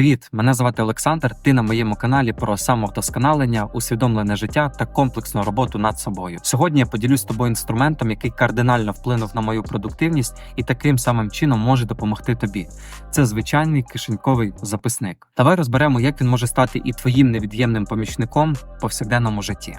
Привіт! Мене звати Олександр. Ти на моєму каналі про самовдосконалення, усвідомлене життя та комплексну роботу над собою. Сьогодні я поділюсь з тобою інструментом, який кардинально вплинув на мою продуктивність і таким самим чином може допомогти тобі. Це звичайний кишеньковий записник. Давай розберемо, як він може стати і твоїм невід'ємним помічником в повсякденному житті.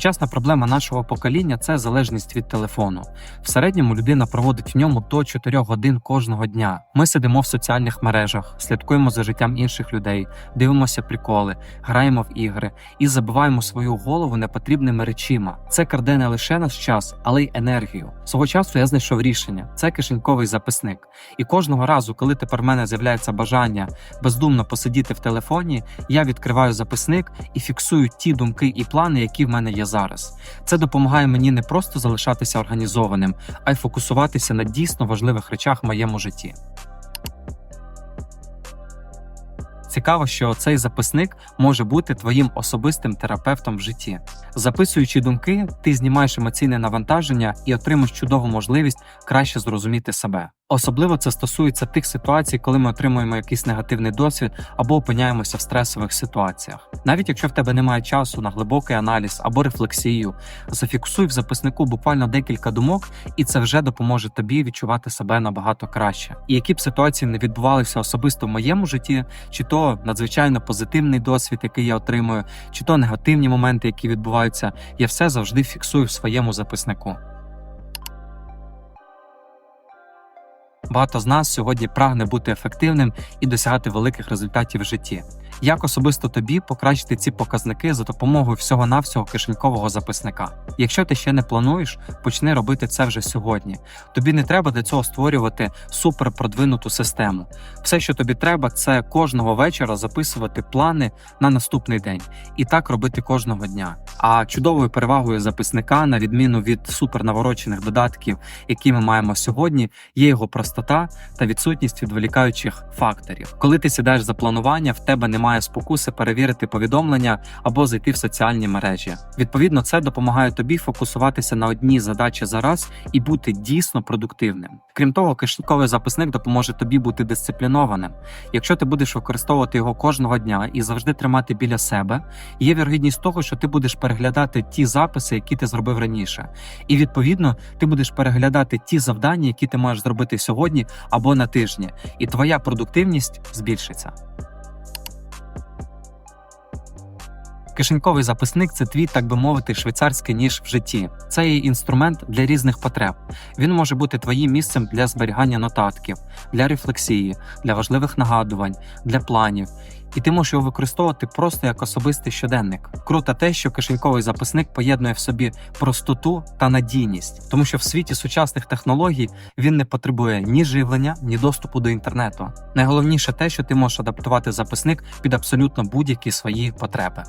Сучасна проблема нашого покоління це залежність від телефону. В середньому людина проводить в ньому до 4 годин кожного дня. Ми сидимо в соціальних мережах, слідкуємо за життям інших людей, дивимося приколи, граємо в ігри і забиваємо свою голову непотрібними речима. Це краде не лише наш час, але й енергію. Свого часу я знайшов рішення. Це кишеньковий записник. І кожного разу, коли тепер в мене з'являється бажання бездумно посидіти в телефоні, я відкриваю записник і фіксую ті думки і плани, які в мене є зараз. Це допомагає мені не просто залишатися організованим, а й фокусуватися на дійсно важливих речах в моєму житті. Цікаво, що цей записник може бути твоїм особистим терапевтом в житті. Записуючи думки, ти знімаєш емоційне навантаження і отримаєш чудову можливість краще зрозуміти себе. Особливо це стосується тих ситуацій, коли ми отримуємо якийсь негативний досвід або опиняємося в стресових ситуаціях. Навіть якщо в тебе немає часу на глибокий аналіз або рефлексію, зафіксуй в записнику буквально декілька думок, і це вже допоможе тобі відчувати себе набагато краще. І які б ситуації не відбувалися особисто в моєму житті, чи то надзвичайно позитивний досвід, який я отримую, чи то негативні моменти, які відбуваються, я все завжди фіксую в своєму записнику. Багато з нас сьогодні прагне бути ефективним і досягати великих результатів в житті. Як особисто тобі покращити ці показники за допомогою всього-навсього кишенькового записника? Якщо ти ще не плануєш, почни робити це вже сьогодні. Тобі не треба для цього створювати суперпродвинуту систему. Все, що тобі треба, це кожного вечора записувати плани на наступний день, і так робити кожного дня. А чудовою перевагою записника, на відміну від супернаворочених додатків, які ми маємо сьогодні, є його простота та відсутність відволікаючих факторів. Коли ти сідаєш за планування, в тебе немає спокуси перевірити повідомлення або зайти в соціальні мережі. Відповідно, це допомагає тобі фокусуватися на одній задачі за раз і бути дійсно продуктивним. Крім того, кишеньковий записник допоможе тобі бути дисциплінованим. Якщо ти будеш використовувати його кожного дня і завжди тримати біля себе, є вірогідність того, що ти будеш переглядати ті записи, які ти зробив раніше. І відповідно ти будеш переглядати ті завдання, які ти маєш зробити сьогодні або на тижні, і твоя продуктивність збільшиться. Кишеньковий записник це твій, так би мовити, швейцарський ніж в житті. Це є інструмент для різних потреб. Він може бути твоїм місцем для зберігання нотатків, для рефлексії, для важливих нагадувань, для планів. І ти можеш його використовувати просто як особистий щоденник. Круто те, що кишеньковий записник поєднує в собі простоту та надійність, тому що в світі сучасних технологій він не потребує ні живлення, ні доступу до інтернету. Найголовніше те, що ти можеш адаптувати записник під абсолютно будь-які свої потреби.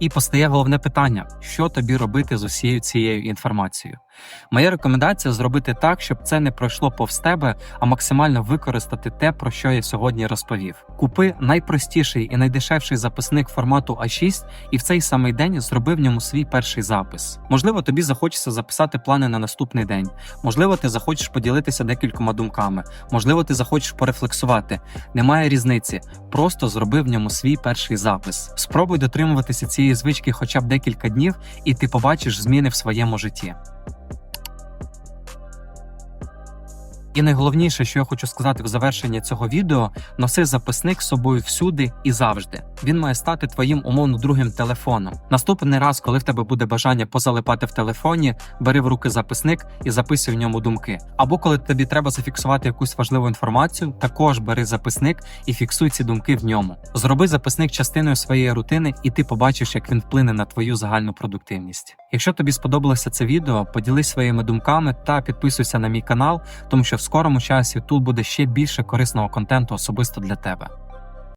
І постає головне питання: що тобі робити з усією цією інформацією? Моя рекомендація зробити так, щоб це не пройшло повз тебе, а максимально використати те, про що я сьогодні розповів. Купи найпростіший і найдешевший записник формату А6 і в цей самий день зроби в ньому свій перший запис. Можливо, тобі захочеться записати плани на наступний день. Можливо, ти захочеш поділитися декількома думками. Можливо, ти захочеш порефлексувати. Немає різниці. Просто зроби в ньому свій перший запис. Спробуй дотримуватися цієї звички хоча б декілька днів, і ти побачиш зміни в своєму житті. І найголовніше, що я хочу сказати в завершенні цього відео, носи записник з собою всюди і завжди. Він має стати твоїм умовно другим телефоном. Наступний раз, коли в тебе буде бажання позалипати в телефоні, бери в руки записник і записуй в ньому думки. Або коли тобі треба зафіксувати якусь важливу інформацію, також бери записник і фіксуй ці думки в ньому. Зроби записник частиною своєї рутини, і ти побачиш, як він вплине на твою загальну продуктивність. Якщо тобі сподобалося це відео, поділись своїми думками та підписуйся на мій канал, тому що в скорому часі тут буде ще більше корисного контенту особисто для тебе.